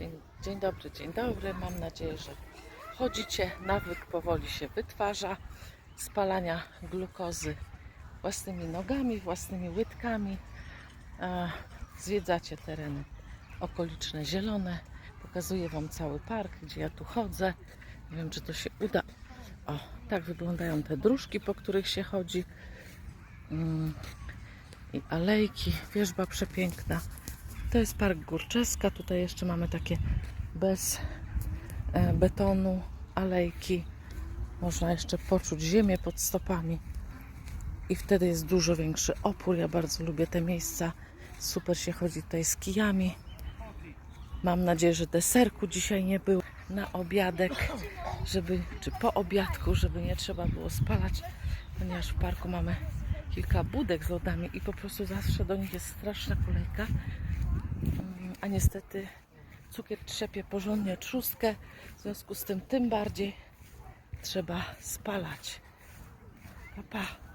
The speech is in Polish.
Dzień, dzień dobry, dzień dobry. Mam nadzieję, że chodzicie. Nawyk powoli się wytwarza. Spalania glukozy własnymi nogami, własnymi łydkami. E, Zwiedzacie tereny okoliczne, zielone. Pokazuję Wam cały park, gdzie ja tu chodzę. Nie wiem, czy to się uda. O, tak wyglądają te dróżki, po których się chodzi. Mm, I alejki, wierzba przepiękna. To jest park Górczeska. Tutaj jeszcze mamy takie bez e, betonu alejki. Można jeszcze poczuć ziemię pod stopami. I wtedy jest dużo większy opór. Ja bardzo lubię te miejsca. Super się chodzi tutaj z kijami. Mam nadzieję, że deserku dzisiaj nie było na obiadek, żeby, czy po obiadku, żeby nie trzeba było spalać, ponieważ w parku mamy kilka budek z lodami i po prostu zawsze do nich jest straszna kolejka. A niestety cukier trzepie porządnie trzustkę, w związku z tym tym bardziej trzeba spalać. Pa, pa.